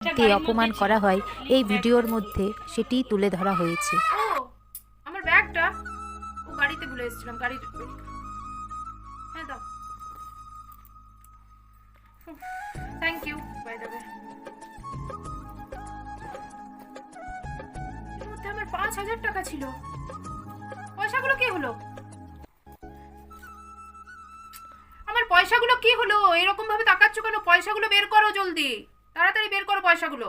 কে অপমান করা হয় এই ভিডিওর মধ্যে সেটি তুলে ধরা হয়েছে। আমার ব্যাগটা। ও গাড়িতে ভুলে এসেছিলাম গাড়ি হ্যাঁ দাও। থ্যাংক ইউ বাই দ্য মধ্যে আমার পাঁচ হাজার টাকা ছিল। পয়সাগুলো কি হলো? আমার পয়সাগুলো কি হলো? এরকম ভাবে তাকাচ্ছ কেন? পয়সাগুলো বের করো জলদি। তাড়াতাড়ি বের করো পয়সাগুলো।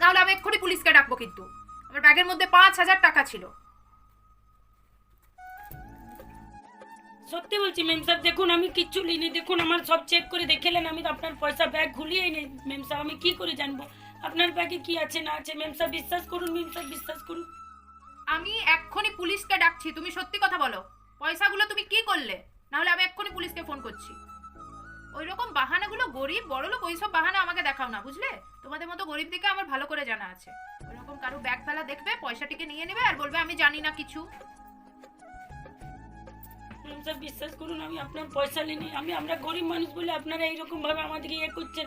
নাহলে আমি এক্ষুনি পুলিশকে ডাকবো কিন্তু। আমার ব্যাগের মধ্যে পাঁচ হাজার টাকা ছিল। সত্যি বলছি মেম সাহেব দেখুন আমি কিচ্ছু নিইনি দেখুন আমার সব চেক করে দেখেলেন আমি তো আপনার পয়সা ব্যাগ খুলিয়েই নেই। মেম সাহেব আমি কি করে জানব? আপনার ব্যাগে কি আছে না আছে? মেম সাহেব বিশ্বাস করুন মেম সাহেব বিশ্বাস করুন। আমি এক্ষুনি পুলিশকে ডাকছি তুমি সত্যি কথা বলো। পয়সাগুলো তুমি কি করলে? নাহলে আমি এক্ষুনি পুলিশকে ফোন করছি। ওই রকম বাহানাগুলো গরিব বড়লোক ওইসব বাহানা আমাকে দেখাও না বুঝলে? তোমাদের মতো গরিব দিকে আমার ভালো করে জানা আছে। ওইরকম কারও ব্যাগ ফেলা দেখবে পয়সাটিকে নিয়ে নেবে আর বলবে আমি জানি না কিছু। সাহেব বিশ্বাস করুন আমি আপনার পয়সা নিইনি আমি আমরা গরিব মানুষ বলে আপনারা এইরকম ভাবে আমাদেরকে ইয়ে করছেন।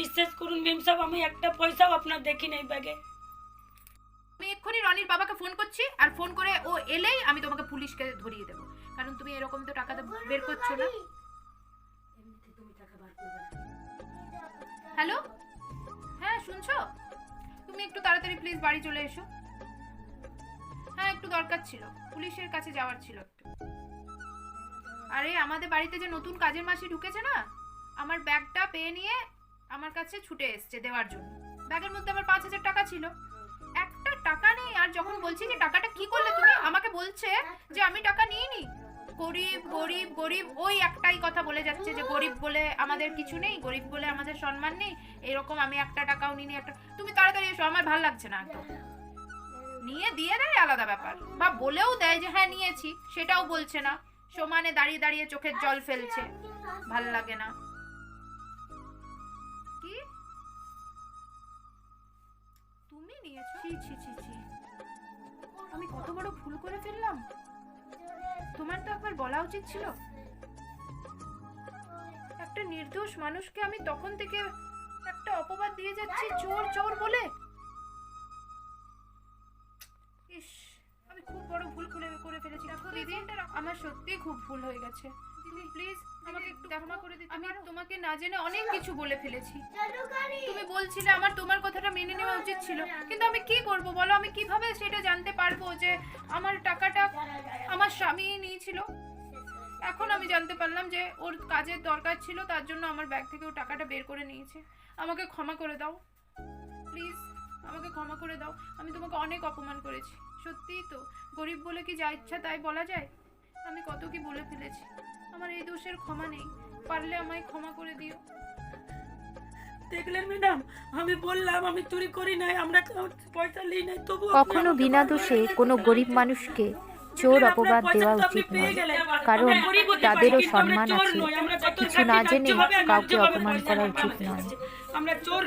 বিশ্বাস করুন মেম সাহেব আমি একটা পয়সাও আপনার দেখি নাই ব্যাগে। আমি এক্ষুনি রনির বাবাকে ফোন করছি আর ফোন করে ও এলেই আমি তোমাকে পুলিশকে ধরিয়ে দেবো। কারণ তুমি এরকম তো টাকা বের করছ না। হ্যালো? হ্যাঁ শুনছো? তুমি একটু তাড়াতাড়ি প্লিজ বাড়ি চলে এসো। হ্যাঁ একটু দরকার ছিল। পুলিশের কাছে যাওয়ার ছিল একটু। আরে, আমাদের বাড়িতে যে নতুন কাজের মাসি ঢুকেছে না, আমার ব্যাগটা পেয়ে নিয়ে আমার কাছে ছুটে এসছে দেওয়ার জন্য। ব্যাগের মধ্যে আমার পাঁচ হাজার টাকা ছিল। একটা টাকা নেই, আর যখন বলছি যে টাকাটা কি করলে তুমি? আমাকে বলছে যে আমি টাকা নিইনি। গরিব গরিব গরিব, ওই একটাই কথা বলে যাচ্ছে যে গরিব বলে আমাদের কিছু নেই, গরিব বলে আমাদের সম্মান নেই, এরকম আমি একটা টাকাও নিইনি, একটা, তুমি তাড়াতাড়ি এসো, আমার ভালো লাগছে না একদম। নিয়ে দিয়ে দেয় আলাদা ব্যাপার, বা বলেও দেয় যে হ্যাঁ নিয়েছি, সেটাও বলছে না, সমানে দাঁড়িয়ে দাঁড়িয়ে চোখের জল ফেলছে, ভালো লাগে না। কি? তুমি নিয়েছো? ছি ছি ছি আমি কত বড় ভুল করে ফেললাম? তোমার তো একবার বলা উচিত ছিল। একটা নির্দোষ মানুষকে আমি তখন থেকে একটা অপবাদ দিয়ে যাচ্ছি চোর চোর বলে। ইস আমি খুব বড় ভুল করে করে ফেলেছি। দেখো দিদি আমার সত্যি খুব ভুল হয়ে গেছে। তুমি প্লিজ আমাকে একটু ক্ষমা করে দিতে আমি তোমাকে না জেনে অনেক কিছু বলে ফেলেছি। তুমি বলছিলে আমার তোমার কথাটা মেনে নেওয়া উচিত ছিল। কিন্তু আমি কি করব বলো? আমি কীভাবে সেটা জানতে পারব যে আমার টাকাটা স্বামী নিয়েছিল। এখন আমি জানতে পারলাম যে ওর কাজের দরকার ছিল তার জন্য আমার ব্যাগ থেকে ও টাকাটা বের করে নিয়েছে। আমাকে ক্ষমা করে দাও। প্লিজ আমাকে ক্ষমা করে দাও। আমি তোমাকে অনেক অপমান করেছি। সত্যিই তো গরিব বলে কি যা ইচ্ছা তাই বলা যায়? আমি কত কি বলে ফেলেছি। আমার এই দোষের ক্ষমা নেই। পারলে আমায় ক্ষমা করে দিও। দেখলেন ম্যাডাম আমি বললাম আমি চুরি করি নাই আমরা পয়সা নিই নাই তবু কখনো বিনা দোষে কোনো গরিব মানুষকে চোর অপবাদ দেওয়া উচিত নয়। কারণ তাদেরও সম্মান আছে। কিছু না জেনে কাউকে অপমান করা উচিত নয়। আমরা চোর